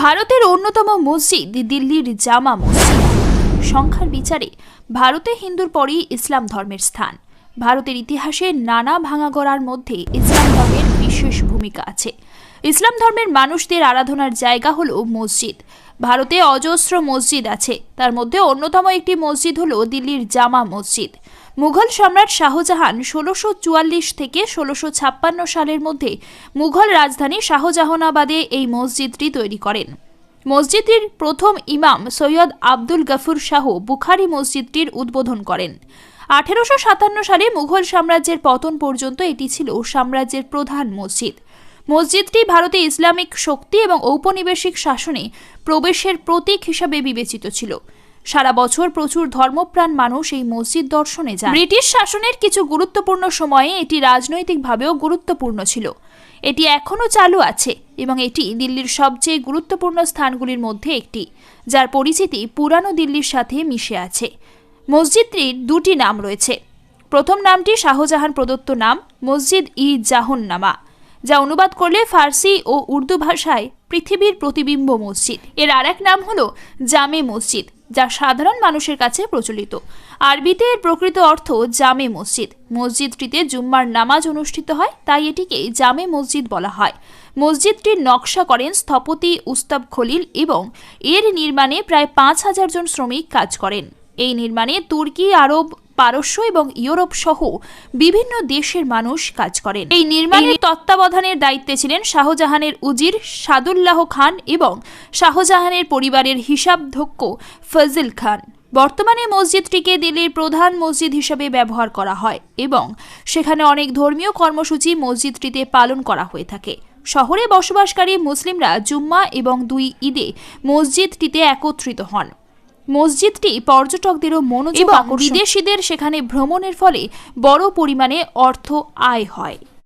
ভারতের অন্যতম মসজিদ দিল্লির জামা মসজিদ। সংখ্যার বিচারে ভারতে হিন্দুর পরই ইসলাম ধর্মের স্থান। ভারতের ইতিহাসে নানা ভাঙাগড়ার মধ্যে ইসলাম ধর্মের বিশেষ ভূমিকা আছে। ইসলাম ধর্মের মানুষদের আরাধনার জায়গা হল মসজিদ। ভারতে অজস্র মসজিদ আছে। তার মধ্যে অন্যতম একটি মসজিদ হলো দিল্লির জামা মসজিদ। মুঘল সম্রাট শাহজাহান ষোলোশো চুয়াল্লিশ থেকে ষোলোশো ছাপ্পান্ন সালের মধ্যে মুঘল রাজধানী শাহজাহানাবাদে এই মসজিদটি তৈরি করেন। মসজিদটির প্রথম ইমাম সৈয়দ আব্দুল গফুর শাহ বুখারি মসজিদটির উদ্বোধন করেন। আঠেরোশো সাতান্ন সালে মুঘল সাম্রাজ্যের পতন পর্যন্ত এটি ছিল সাম্রাজ্যের প্রধান মসজিদ। মসজিদটি ভারতে ইসলামিক শক্তি এবং ঔপনিবেশিক শাসনে প্রবেশের প্রতীক হিসাবে বিবেচিত ছিল। সারা বছর প্রচুর ধর্মপ্রাণ মানুষ এই মসজিদ দর্শনে যান। ব্রিটিশ শাসনের কিছু গুরুত্বপূর্ণ সময়ে এটি রাজনৈতিকভাবেও গুরুত্বপূর্ণ ছিল। এটি এখনও চালু আছে এবং এটি দিল্লির সবচেয়ে গুরুত্বপূর্ণ স্থানগুলির মধ্যে একটি, যার পরিচিতি পুরানো দিল্লির সাথে মিশে আছে। মসজিদটির দুটি নাম রয়েছে। প্রথম নামটি শাহজাহান প্রদত্ত নাম মসজিদ ই জাহন্নামা। যা অনুবাদ করলে ফার্সি ও উর্দু ভাষায় পৃথিবীর প্রতিবিম্ব মসজিদ। এর আর এক নাম হলো জামে মসজিদ, যা সাধারণ মানুষের কাছে প্রচলিত। আরবিতে এর প্রকৃত অর্থ জামে মসজিদ। মসজিদটিতে জুম্মার নামাজ অনুষ্ঠিত হয়, তাই এটিকে জামে মসজিদ বলা হয়। মসজিদটির নকশা করেন স্থপতি উস্তাব খলিল এবং এর নির্মাণে প্রায় পাঁচ হাজার জন শ্রমিক কাজ করেন। এই নির্মাণে তুর্কি, আরব পারস্য এবং ইউরোপ সহ বিভিন্ন দেশের মানুষ কাজ করেন। এই নির্মাণের তত্ত্বাবধানের দায়িত্বে ছিলেন শাহজাহানের উজির সাদুল্লাহ খান এবং শাহজাহানের পরিবারের হিসাবধ্যক্ষ ফজল খান। বর্তমানে মসজিদটিকে দিল্লির প্রধান মসজিদ হিসেবে ব্যবহার করা হয় এবং সেখানে অনেক ধর্মীয় কর্মসূচি মসজিদটিতে পালন করা হয়ে থাকে। শহরে বসবাসকারী মুসলিমরা জুম্মা এবং দুই ঈদে মসজিদটিতে একত্রিত হন। মসজিদটি পর্যটকদেরও মনোযোগ বিদেশিদের সেখানে ভ্রমণের ফলে বড় পরিমাণে অর্থ আয় হয়।